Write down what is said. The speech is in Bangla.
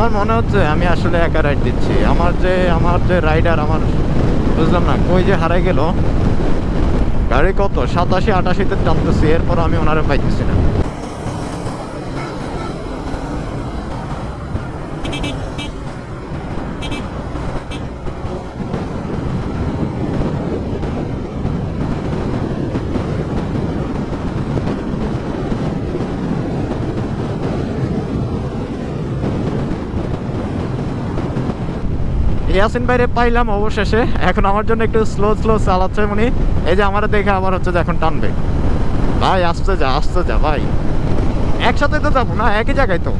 আমার মনে হচ্ছে আমি আসলে একা রাইড দিচ্ছি। আমার যে আমার যে রাইডার আমার বুঝলাম না, কই যে হারাই গেল। গাড়ি কত? সাতাশি, আটাশিতে টানতেছি এরপর আমি ওনারে পাইতেছি না। ইয়াসিন বাইরে পাইলাম অবশেষে। এখন আমার জন্য একটু স্লো স্লো চালাচ্ছে উনি। এই যে আমার দেখে আবার হচ্ছে যে এখন টানবে। ভাই, আসতে যা আসতে যা, ভাই। একসাথে তো যাব না, একই জায়গায় তো।